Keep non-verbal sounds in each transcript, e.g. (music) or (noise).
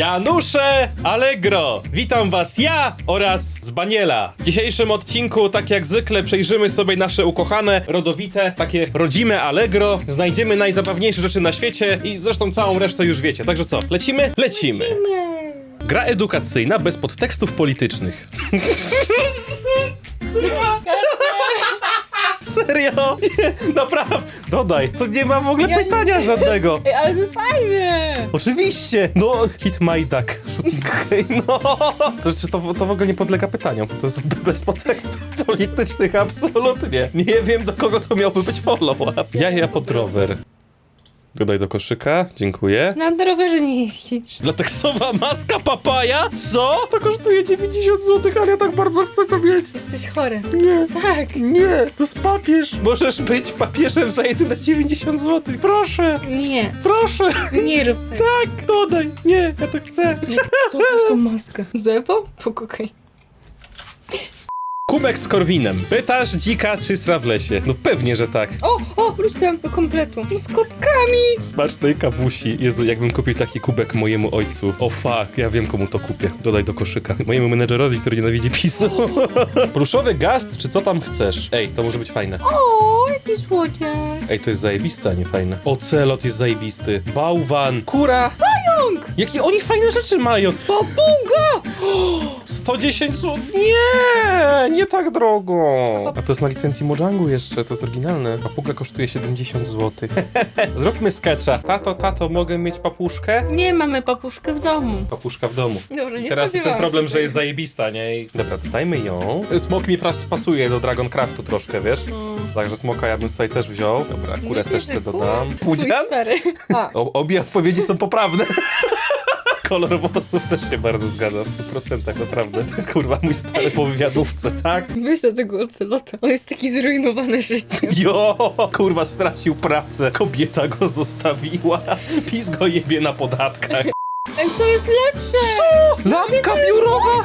Janusze Allegro! Witam was ja oraz Zbaniela. W dzisiejszym odcinku, tak jak zwykle, przejrzymy sobie nasze ukochane, rodowite, takie rodzime Allegro. Znajdziemy najzabawniejsze rzeczy na świecie i zresztą całą resztę już wiecie. Także co, lecimy? Lecimy. Gra edukacyjna bez podtekstów politycznych. (laughs) Serio? Nie, (laughs) naprawdę. Dodaj. To nie ma w ogóle Ja nie- pytania żadnego. Ej, ale to jest fajne! Oczywiście! No, hit my duck, shooting (laughs) game, no! To, czy to, to w ogóle nie podlega pytaniom? To jest bez podtekstów politycznych, absolutnie. Nie wiem, do kogo to miałby być follow-up. Jaja pod rower. Dodaj do koszyka, dziękuję. Na na rowerze nie jeździsz. Lateksowa maska papaja? Co? To kosztuje 90 zł, ale ja tak bardzo chcę to mieć. Jesteś chory. Nie, Tak. nie, to jest papież. Możesz być papieżem za jedyne 90 zł. Proszę, Nie, proszę. nie rób tak. Tak, dodaj. Nie, ja to chcę. Nie, zobacz tą maskę. Zebo? Pokokaj. Kubek z korwinem. Pytasz dzika czy sra w lesie? No pewnie, że tak. O, o, wróć tam do kompletu. Z kotkami! Smacznej kawusi. Jezu, jakbym kupił taki kubek mojemu ojcu. O fuck, ja wiem komu to kupię. Dodaj do koszyka. Mojemu menedżerowi, który nienawidzi PiSu. (laughs) Pluszowy gast, czy co tam chcesz? Ej, to może być fajne. O, jaki słodziak. Ej, to jest zajebiste, a nie fajne. Ocelot jest zajebisty. Bałwan. Kura. Pająk! Jakie oni fajne rzeczy mają. Papuga! 110 zł. Nie, nie tak drogo. A to jest na licencji Mojangu jeszcze, to jest oryginalne. Papuga kosztuje 70 zł. (laughs) Zróbmy sketcha. Tato, tato, mogę mieć papuszkę? Nie mamy papuszkę w domu. Papuszka w domu. Dobra, nie Teraz jest ten spodziewałam problem, się że jest zajebista, nie? I... Dobra, to dajmy ją. Smok mi pas- pasuje do Dragoncraftu troszkę, wiesz? No. Także smoka ja bym sobie też wziął. Dobra, kurę też kur- dodam. Pudzian? stary. (laughs) A, O, obie odpowiedzi są poprawne. (laughs) Kolor włosów też się bardzo zgadza w 100%, naprawdę. (laughs) Kurwa, mój stary po wywiadówce, tak? myślę tego ocelota. On jest taki zrujnowany życiem. Jo, kurwa, stracił pracę. Kobieta go zostawiła. PiS go jebie na podatkach. Ej, to jest lepsze! Lampka biurowa!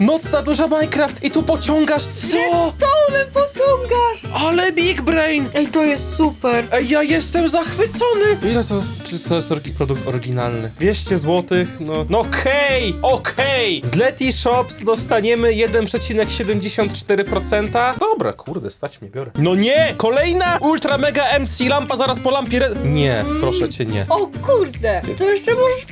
Nocna duża Minecraft i tu pociągasz. Co? Redstone'em posągasz! Ale big brain! Ej, to jest super. Ej, ja jestem zachwycony! Ile to? Czy to jest orgi- produkt oryginalny? 200 zł? No, no okej, okej! Z Leti Shops dostaniemy 1,74%? Dobra, kurde, stać mnie, biorę. No nie! Kolejna Ultra Mega MC lampa zaraz po lampie re... Nie, proszę cię, nie. O kurde, to jeszcze możesz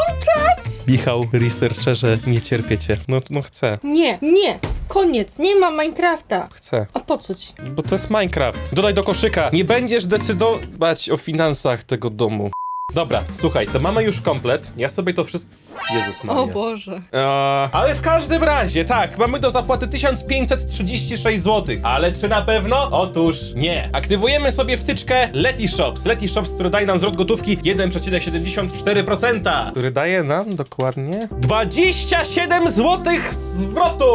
podłączać? Michał, researcherze, nie cierpię cię. No, no chcę, Nie, nie, koniec, nie ma Minecrafta. chcę. A po co ci? Bo to jest Minecraft. Dodaj do koszyka. Nie będziesz decydować o finansach tego domu. Dobra, słuchaj, to mamy już komplet. Ja sobie to wszystko... Jezus Maria. O Boże. Eee, ale w każdym razie, tak, mamy do zapłaty 1536 zł. Ale czy na pewno? Otóż nie. Aktywujemy sobie wtyczkę Leti Shops. Leti Shops, który daje nam zwrot gotówki 1,74%. Który daje nam dokładnie 27 zł zwrotu.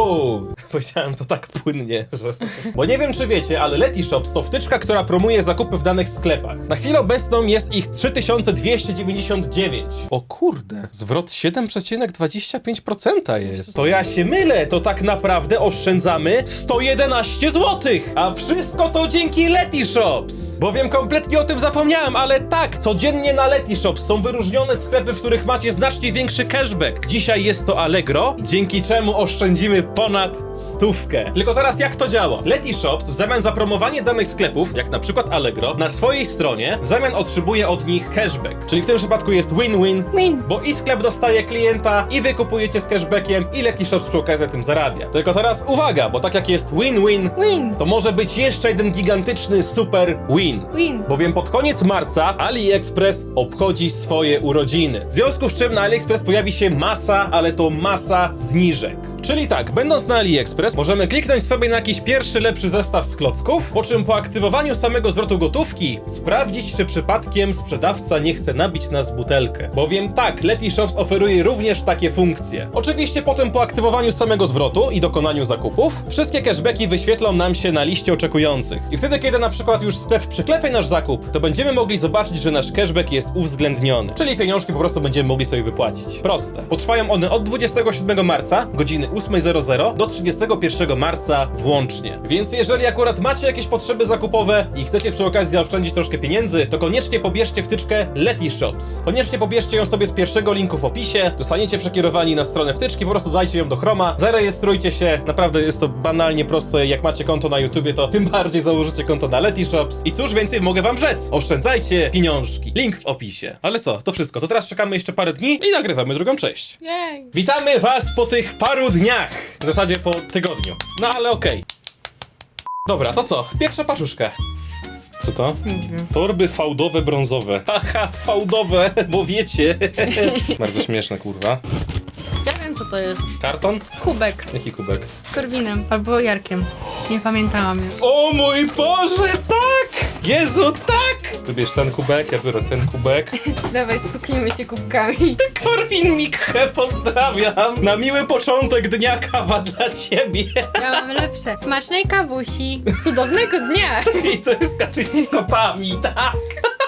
(laughs) Powiedziałem to tak płynnie, że... Bo nie wiem, czy wiecie, ale Leti Shops to wtyczka, która promuje zakupy w danych sklepach. Na chwilę obecną jest ich 3299. O kurde, zwrot 7,25% jest. To ja się mylę, to tak naprawdę oszczędzamy 111 zł. A wszystko to dzięki Leti Shops. Bowiem kompletnie o tym zapomniałem, ale tak, codziennie na Leti Shops są wyróżnione sklepy, w których macie znacznie większy cashback. Dzisiaj jest to Allegro, dzięki czemu oszczędzimy ponad stówkę. Tylko teraz jak to działa? Leti Shops w zamian za promowanie danych sklepów, jak na przykład Allegro, na swojej stronie w zamian otrzymuje od nich cashback. Czyli w tym przypadku jest win-win, Win. bo i sklep dostaje klienta, i wy kupujecie z cashbackiem, i Leti Shops przy okazji tym zarabia. Tylko teraz uwaga, bo tak jak jest win-win, Win. to może być jeszcze jeden gigantyczny super win. Win. Bowiem pod koniec marca AliExpress obchodzi swoje urodziny. W związku z czym na AliExpress pojawi się masa, ale to masa zniżek. Czyli tak, będąc na AliExpress, możemy kliknąć sobie na jakiś pierwszy lepszy zestaw z klocków, po czym po aktywowaniu samego zwrotu gotówki sprawdzić, czy przypadkiem sprzedawca nie chce nabić nas butelkę. Bowiem tak, Leti Shops oferuje również takie funkcje. Oczywiście potem po aktywowaniu samego zwrotu i dokonaniu zakupów, wszystkie cashbacki wyświetlą nam się na liście oczekujących. I wtedy, kiedy na przykład już sklep przyklepie nasz zakup, to będziemy mogli zobaczyć, że nasz cashback jest uwzględniony. Czyli pieniążki po prostu będziemy mogli sobie wypłacić. Proste. Potrwają one od 27 marca, godziny 8.00 do 31 marca włącznie. Więc jeżeli akurat macie jakieś potrzeby zakupowe i chcecie przy okazji zaoszczędzić troszkę pieniędzy, to koniecznie pobierzcie wtyczkę Leti Shops. Koniecznie pobierzcie ją sobie z pierwszego linku w opisie, zostaniecie przekierowani na stronę wtyczki, po prostu dajcie ją do Chroma, zarejestrujcie się, naprawdę jest to banalnie proste, jak macie konto na YouTubie, to tym bardziej założycie konto na Leti Shops. I cóż więcej mogę wam rzec? Oszczędzajcie pieniążki. Link w opisie. Ale co, to wszystko, to teraz czekamy jeszcze parę dni i nagrywamy drugą część. Jej. Witamy was po tych paru dniach. W zasadzie po tygodniu. No ale okej. Dobra, to co? Pierwsza paczuszka. Co to? Nie wiem. Torby fałdowe brązowe. (laughs) Haha, fałdowe, bo wiecie. (laughs) Bardzo śmieszne, kurwa. Ja wiem co to jest. Karton? Kubek Jaki kubek? z Korwinem albo Jarkiem. Nie pamiętałam już. O mój Boże, tak! Jezu, tak! Ty bierz ten kubek, ja biorę ten kubek. (laughs) Dawaj, stuknijmy się kubkami. (laughs) Korwin Mikhe, pozdrawiam! Na miły początek dnia kawa dla ciebie. (laughs) Ja mam lepsze. Smacznej kawusi. Cudownego dnia. I to jest Kaczyński z kopami, tak!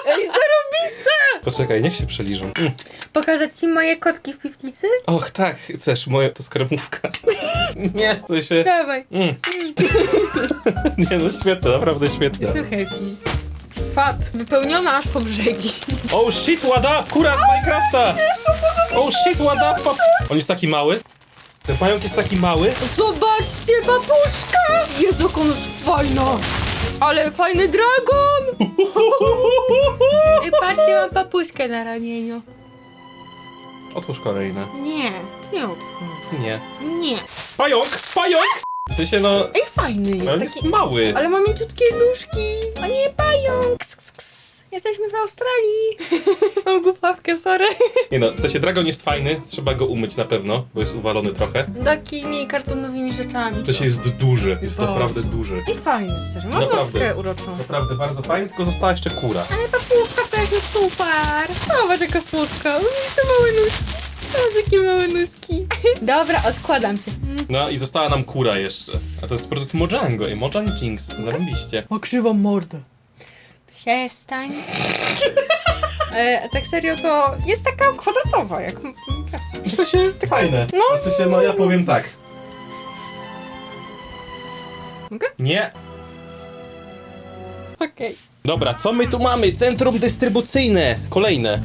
Ej, zarobiste! Poczekaj, niech się przeliżą. Mm. Pokazać ci moje kotki w piwnicy? Och, tak, chcesz, moje to skarbówka. Nie, to się... Dawaj. Mm. Nie no, świetne, naprawdę świetne. Słuchaj, Fat. Wypełniona aż po brzegi. Oh shit, what up, kura z Minecrafta! Oh shit, what up, pap... On jest taki mały? Ten pająk jest taki mały? Zobaczcie, babuszka! Jezu, jak ona jest fajna! Ale fajny dragon! Ej, patrzcie, mam papuszkę na ramieniu. Otwórz kolejne. Nie, ty otwórz. Nie. Nie. Pająk! Pająk! W sensie, no... Ej, fajny On jest jest taki... mały. Ale ma mięciutkie nóżki. A nie, pająk. Ks, ks, ks. Jesteśmy w Australii. (laughs) Mam głupawkę, sorry. Nie no, w sensie dragon jest fajny, trzeba go umyć na pewno, bo jest uwalony trochę. Takimi kartonowymi rzeczami. W sensie jest duży, jest Bardzo. naprawdę duży. I fajny, serio. Mam Naprawdę. notkę uroczą. Naprawdę bardzo fajny, tylko została jeszcze kura. Ale papuszka to jest super. Zobacz jaka słodka. Uj, te małe nóżki. Zobacz jakie małe nóżki. (laughs) Dobra, odkładam cię. No i została nam kura jeszcze. A to jest produkt Mojango i Mojang Jinx. Zarąbiście. Okrzywam mordę. Przestań. e, a tak serio to jest taka kwadratowa, jak. W sensie fajne. No. W sensie, no ja powiem tak. Mogę? Nie. Okej. Dobra, co my tu mamy? Centrum dystrybucyjne. Kolejne.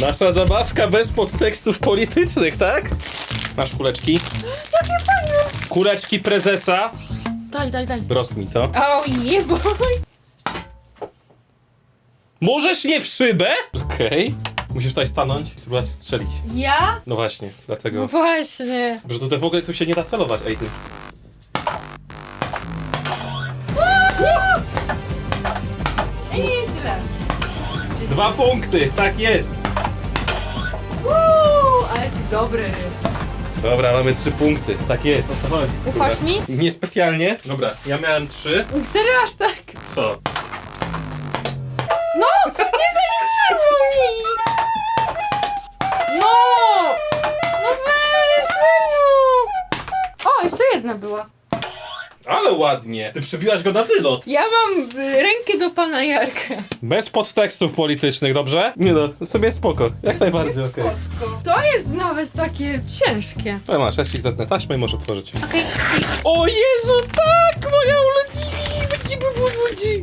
Nasza zabawka bez podtekstów politycznych, tak? Masz kuleczki. Jakie fajne. Kuleczki prezesa. Daj, daj, daj. Rozkmij to. O nie, boj. Możesz nie w szybę? Okej. Musisz tutaj stanąć i spróbować strzelić. Ja? No właśnie, No dlatego. właśnie. Że tutaj w ogóle tu się nie da celować, ej ty. Ej, nie jest źle. Dwa punkty, tak jest. Jesteś dobry. Dobra, mamy trzy punkty, tak jest. O co chodzi? Ufasz Dobra. mi? Niespecjalnie. Dobra, ja miałem trzy. Serio aż tak? Co? No! Nie zaliczyło mi! No! No weź, serio! O, jeszcze jedna była. Ale ładnie. Ty przybiłaś go na wylot. Ja mam y, rękę do pana Jarka. Bez podtekstów politycznych, dobrze? Nie no, sobie spoko. Jak najbardziej, okej. To jest nawet takie ciężkie. Okay. masz, ja ci zetnę taśmę i możesz otworzyć. Okej. O Jezu, tak! Moja uleci!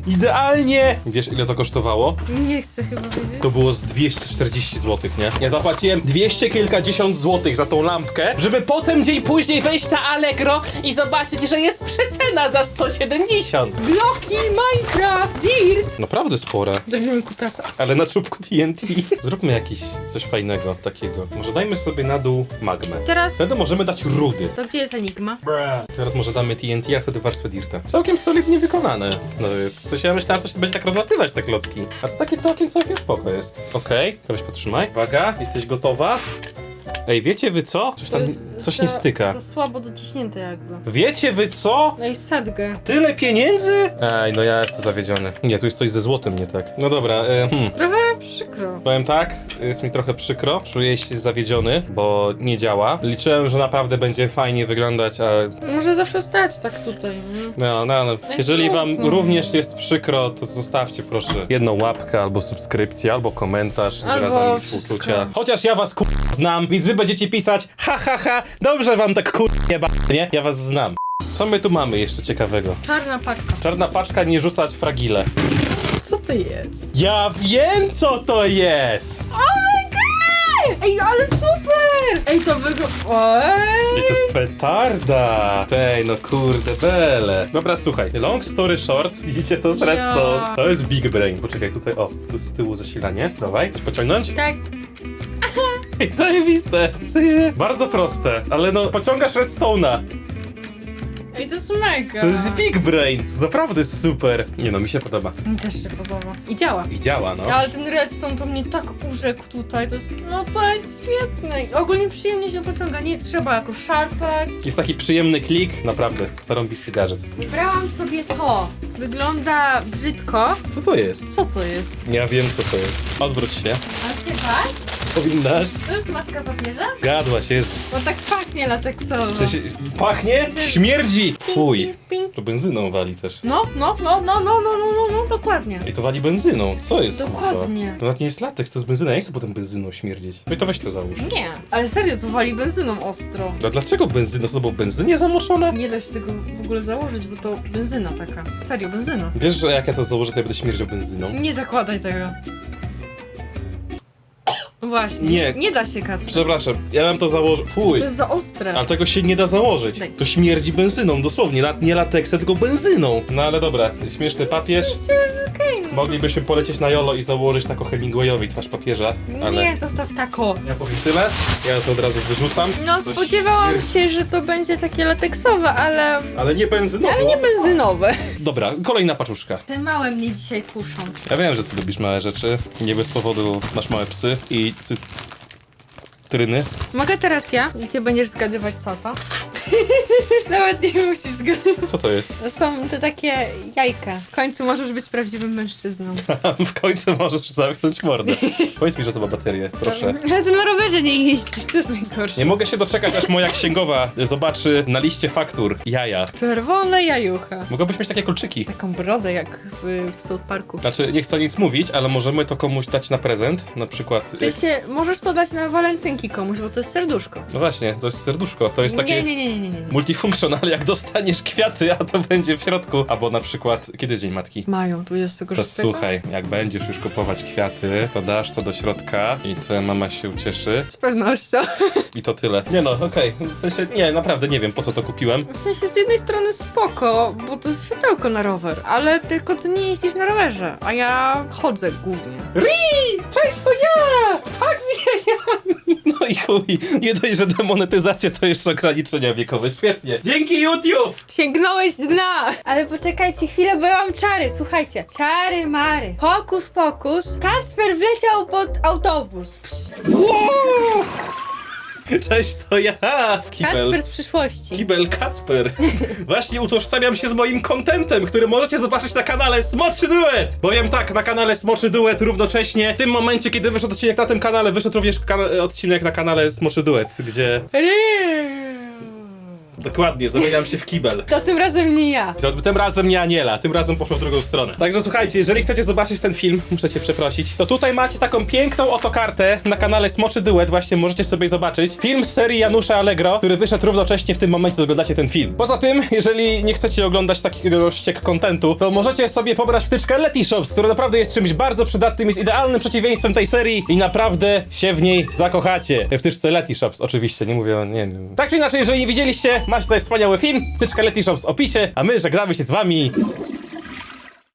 Idealnie! Wiesz ile to kosztowało? Nie chcę chyba wiedzieć. To było z 240 zł, nie? Ja zapłaciłem 200 kilkadziesiąt złotych za tą lampkę, żeby potem dzień później wejść na Allegro i zobaczyć, że jest przecena za 170. Bloki, Minecraft, Dirt. Naprawdę spore. Weźmiemy kutasa. Ale na czubku TNT. Zróbmy jakiś coś fajnego takiego. Może dajmy sobie na dół magmę. Teraz... Wtedy możemy dać rudy. To gdzie jest Enigma? Teraz może damy TNT, a wtedy warstwę dirta. Całkiem solidnie wykonane. No to jest. Coś ja myślałem, że to się będzie tak rozlatywać te klocki. A to takie całkiem, całkiem spoko jest. Okej, teraz potrzymaj. Uwaga, jesteś gotowa? Ej, wiecie wy co? Coś tam, coś za, nie styka. Za słabo dociśnięte jakby. Wiecie wy co? No i sadgę. Tyle pieniędzy? Ej, no ja jestem zawiedziony. Nie, tu jest coś ze złotem nie tak. No dobra, e, hmm. Trochę przykro. Powiem tak, jest mi trochę przykro, czuję się zawiedziony, bo nie działa. Liczyłem, że naprawdę będzie fajnie wyglądać, a Może zawsze stać tak tutaj, nie? no, no, no. jest Jeżeli wam również jest przykro, to zostawcie proszę jedną łapkę, albo subskrypcję, albo komentarz z Albo wyrazami wszystko. współczucia. Chociaż ja was kur... znam, więc wy będziecie pisać ha ha ha, dobrze wam tak kur... nie nie? Ja was znam. Co my tu mamy jeszcze ciekawego? Czarna paczka. Czarna paczka, nie rzucać fragile. Co to jest? Ja wiem, co to jest! Oh my god! Ej, ale super! Ej, to wygląda... I to jest petarda! Tej, no kurde, bele. Dobra, słuchaj, long story short, (laughs) widzicie to z redstone. Ja. To jest big brain. Poczekaj, tutaj, o, tu z tyłu zasilanie. Dawaj, chcesz pociągnąć? Tak. (laughs) Ej, Zajebiste! W sensie, bardzo proste, ale no, pociągasz redstone'a. Ej, to jest mega. To jest big brain. To jest naprawdę super. Nie no, mi się podoba. Mi też się podoba. I działa. I działa, no. Ale ten redstone to mnie tak urzekł tutaj, to jest, no to jest świetne. Ogólnie przyjemnie się pociąga, nie trzeba jakoś szarpać. Jest taki przyjemny klik, naprawdę, zarąbisty gadżet. Wybrałam sobie to. Wygląda brzydko. Co to jest? Co to jest? Ja wiem, co to jest. Odwróć się. A bać? Powinnaś. To jest maska papieża? Gadła się, jest. Bo tak pachnie lateksowo. Pachnie? Śmierdzi! Fuj. To benzyną wali też. No, no, no, no, no, no, no, no, no, dokładnie. I to wali benzyną. Co jest? Dokładnie. kurwa? To nawet nie jest lateks, to jest benzyna. Jak chcę potem benzyną śmierdzić? Weź to weź to załóż. Nie, ale serio, to wali benzyną ostro. A dlaczego benzyna? Co to było benzynie zamoczone? Nie da się tego w ogóle założyć, bo to benzyna taka. Serio, benzyna. Wiesz, że jak ja to założę, to ja będę śmierdział benzyną? Nie zakładaj tego. Właśnie. Nie. Nie da się, Kacper. Przepraszam, ja mam to założyć. Fuj. To jest za ostre. Ale tego się nie da założyć. Daj. To śmierdzi benzyną, dosłownie. Na, nie lateksem, tylko benzyną. No ale dobra, śmieszny papież. Okej, no. Moglibyśmy polecieć na Jolo i założyć taką Hemingwayowi twarz papieża, ale Nie, zostaw tako. ja powiem tyle. Ja to od razu wyrzucam. No, spodziewałam się, że to będzie takie lateksowe, ale... Ale nie benzynowo. Ale nie benzynowe. (laughs) Dobra, kolejna paczuszka. Te małe mnie dzisiaj kuszą. Ja wiem, że ty lubisz małe rzeczy. Nie bez powodu masz małe psy i cytryny. Mogę teraz ja? I ty będziesz zgadywać co to? (laughs) Nawet nie musisz zgadywać. Co to jest? To są te takie jajka. W końcu możesz być prawdziwym mężczyzną. (laughs) w końcu możesz zamknąć mordę. Powiedz mi, że to ma baterię, proszę. (laughs) Ale ty na rowerze nie jeździsz, to jest najgorsze. Nie mogę się doczekać, aż moja księgowa zobaczy na liście faktur jaja. Czerwone jajucha. Mogłabyś mieć takie kolczyki. Taką brodę jak w, w South Parku. Znaczy, nie chcę nic mówić, ale możemy to komuś dać na prezent. Na przykład. W sensie, możesz to dać na walentynki komuś, bo to jest serduszko. No właśnie, to jest serduszko. To jest takie. Nie, nie, nie, nie, Multifunctional, jak dostaniesz kwiaty, a to będzie w środku. Albo na przykład, kiedy jest Dzień Matki? Mają, tu jest tego To słuchaj, jak będziesz już kupować kwiaty, to dasz to do środka i twoja mama się ucieszy. Z pewnością. (laughs) I to tyle. Nie no, okej. W sensie, nie, naprawdę nie wiem po co to kupiłem. W sensie, z jednej strony spoko, bo to jest światełko na rower, ale tylko ty nie jeździsz na rowerze, a ja chodzę głównie. Ri! Cześć, to ja! Tak z jajami! (laughs) No i chuj, nie dość, że demonetyzacja to jeszcze ograniczenia wiekowe. Świetnie. Dzięki YouTube! Sięgnąłeś dna! Ale poczekajcie chwilę, bo ja mam czary, słuchajcie. Czary mary. Hokus pokus. Kacper wleciał pod autobus. Psz. (laughs) Cześć, to ja! Kibel. Kacper z przyszłości. Kibel Kacper. Właśnie utożsamiam się z moim kontentem, który możecie zobaczyć na kanale Smoczy Duet. Powiem tak, na kanale Smoczy Duet równocześnie w tym momencie, kiedy wyszedł odcinek na tym kanale, wyszedł również kana- odcinek na kanale Smoczy Duet, gdzie dokładnie zamieniam się w kibel. To tym razem nie ja. To Tym razem nie Aniela, tym razem poszło w drugą stronę. Także słuchajcie, jeżeli chcecie zobaczyć ten film, muszę cię przeprosić, to tutaj macie taką piękną oto kartę na kanale Smoczy Duet, właśnie możecie sobie zobaczyć. Film z serii Janusza Allegro, który wyszedł równocześnie w tym momencie, co oglądacie ten film. Poza tym, jeżeli nie chcecie oglądać takiego ściek kontentu, to możecie sobie pobrać wtyczkę Letyshops, która naprawdę jest czymś bardzo przydatnym, jest idealnym przeciwieństwem tej serii i naprawdę się w niej zakochacie. W wtyczce Letyshops, oczywiście, nie mówię o, nie wiem. Tak czy inaczej, jeżeli nie widzieliście, macie tutaj wspaniały film, wtyczka Letyshops w opisie, a my żegnamy się z wami.